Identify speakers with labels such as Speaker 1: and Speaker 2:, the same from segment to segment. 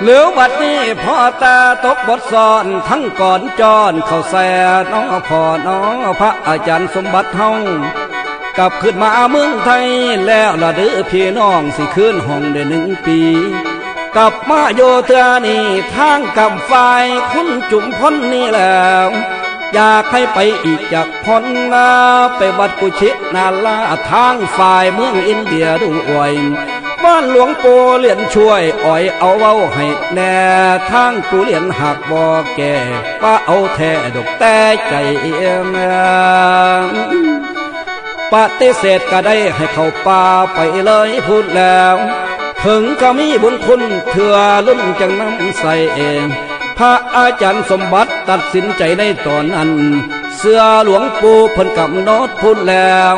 Speaker 1: เหลือวัดนี้พ่อตาตกบทสอนทั้งก่อนจอนเขาแซ่น้องพ่อน้องพระอาจารย์สมบัติเฮงกลับขึ้นมาเมืองไทยแล้วละเด้อพี่น้องสิขึ้นห้องได้หนึ่งปี กลับมาโยเธอนี่ทางกำไฟคุณจุ่มพ้นนี่แล้ว อยากให้ไปอีกจากพ้นนาไปวัดกุชินาลาทางฝ่ายเมืองอินเดียด้วยบ้านหลวงปู่เลียนช่วยอ่อยเอาเว้าให้แน่ทางกูเลียนหักบ่แก่ป้าเอาแท้ดอกแต่ใจเอ็มปฏิเสธก็ได้ให้เขาป่าไปเลยพูดแล้ว ถึงก็มีบุญคุณเถื่อลุ่นจังน้ำใส่เองพระอาจารย์สมบัติตัดสินใจในตอนนั้น เสื้อหลวงปู่เพิ่นกับโนดพูดแล้ว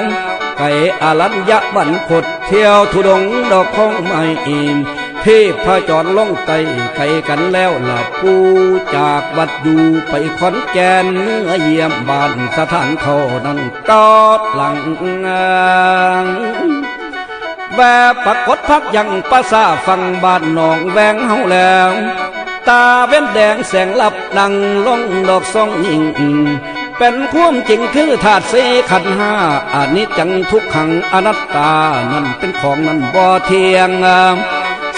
Speaker 1: ไก่อารัญญะบันพดเที่ยวทุดงดอกของไม่อินที่พระจอดลงไตไก่กันแล้วหลับปูจากวัดอยู่ไปขอนแก่นเมื่อเยี่ยมบ้านสถานเขานั้นกอดหลัง แบบปรากฏพักยังภาษาฟังบ้านหนองแวงเฮาแล้ว ตาเว้นแดงแสงลับดังลงดอกซองยิง เป็นความจริงคือธาตุเสขันห้าอานิจจังทุกขังอนัตตา นั่นเป็นของนั้นบ่เทียง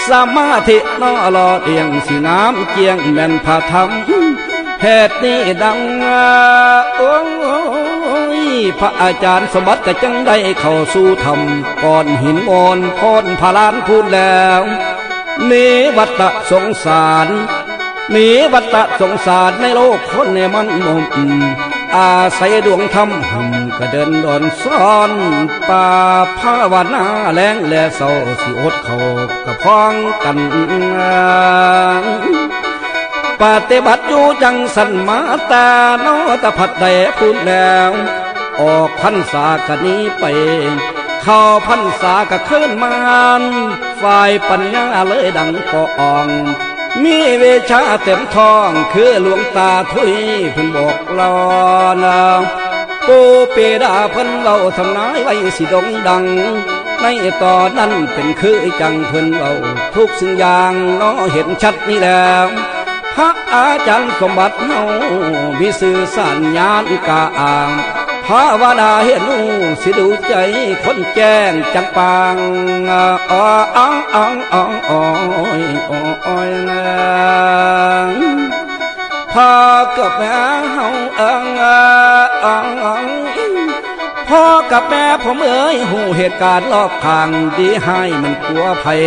Speaker 1: สมาธินอรอเอียงสีน้ำเกียงแม่นพาธรรมเหตุนี้ดังอ้ย พระอาจารย์สมบัติก็จังได้เข้าสู่ธรรมก่อนหินมอนพรพาลานพูดแล้วหนีวัฏสงสารหนีวัฏสงสารในโลกคนในมันมุมอาศัยดวงธรรมหำก็เดินดอนซ้อนป่าภาวนาแรงและเศร้าสิอดเขากับพ้องกันปฏิบัติอยู่จังสันมาตาโนตะพัดได้พูดแล้ว ออกพันษากะนี้ไป เข้าพันษากะขึ้นมานฝ่ายปัญญาเลยดังกอง มีเวชาเต็มทองคือหลวงตาทุยเพิ่นบอกลอนาปูเปดาเพิ่นเล่าทำนายไว้สิดงดัง ในตอนนั้นเป็นคือจังเพิ่นเล่าทุกสิ่งอย่างนาะเห็นชัดนี่แล้วพระอาจารย์สมบัติเฮามีสื่อสัญญาณกาอ่าง ภาวนาเห็นสิดูใจคนแจ้งจังปางอ๋ออ๋องอ๋องอ๋ออ๋ออ๋อนะพอกับแม่เฮาเอิงอ๋องพ่อกับแม่ผมเอ้ยหูเหตุการณ์รอบข้างดีให้มันกลัวภัย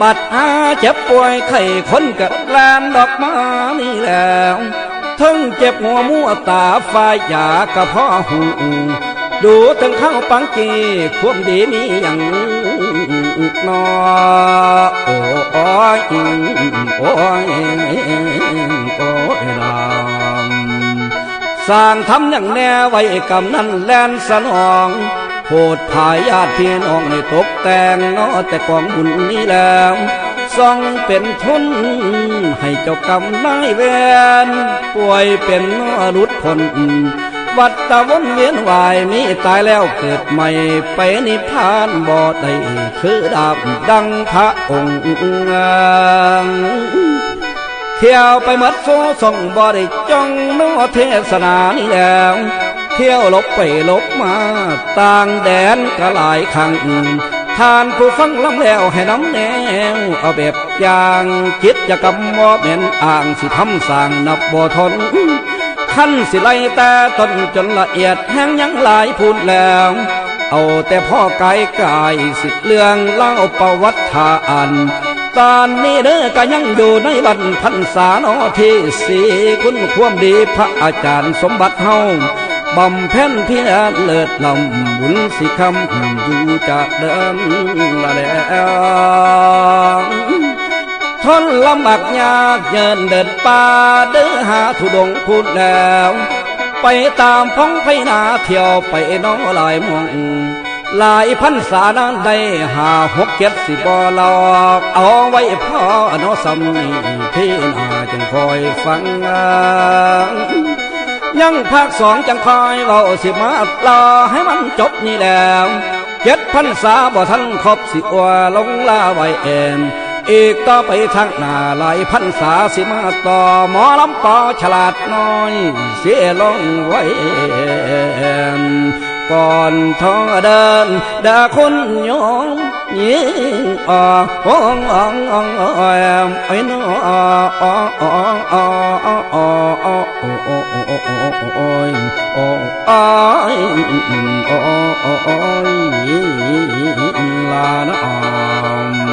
Speaker 1: บัดอาเจ็บป่วยไข้คนกับแลนดอกมานี่แล้ว ทั้งเจ็บหัวมัวตาฝ่ายยากระเพาะหูดูทั้งข้าวปังกีควมดีมีอย่างนอโอ้ยโอ้ยโอ้ยลามสร้างทำอย่างแน่ไว้กำนั้นแลนสนองโพดพายญาติพี่น้องในตกแต่งนาะแต่กองบุญนี้แล้ว ส่องเป็นทุน ให้เจ้ากรรมนายเวรป่วยเป็นมรุษผลวัฏตะวนเวียนวายมีตายแล้วเกิดใหม่ไปนิพพานบ่ได้คือดาบดังพระองค์เที่ยวไปหมดโซ่ส่งบ่ได้จ้องโนเทศนานี่แล้วเที่ยวลบไปลบมา ต่างแดนก็หลายครั้ง ทานผู้ฟังลำแล้วให้น้ำแนว เอาแบบอย่างจิตจะกำว่าเหม็นอ่างสิทำสร้างนับบ่ทนขั้นสิไลแต่ต้นจนละเอียดแห้งยังหลายพูดแล้ว เอาแต่พ่อกายกายสิเรื่องเล่าประวัติทานตอนนี้เด้อก็ยังอยู่ในวันพรรษาเนอที่สีคุณความดีพระอาจารย์สมบัติเฮา บำเพ็ญเพียรเลิศลำบุญสิคำอยู่จากเดิมละแล้วทนลำบากยากเยินเดินป่าเด้อหาทุดงพูดแล้ว ไปตามพ้องไพนาเที่ยวไปน้อหลายมองหลายพันษานั้นได้หาหกเจ็ดสิบหลอกเอาไว้พ่อเนอสำนีที่นาจึงคอยฟัง ยังภาคสองจังคอยเราสิมารอให้มันจบนี่แล้วเจ็ดพันษาบ่ทันครบสิอวลงลาไว้เอ็มอีกต่อไปทางหน้าหลายพันษาสิมาต่อหมอลำปอฉลาดน้อย เสียลงไว้ก่อนท้อเดินดาคนยองยิงอ่อห้องอ่องอ่องอ่อมไอ้น้ออ่ออ่ออ่ออ่ออ่ออ่อ อ้อยอ้อยลาน้อม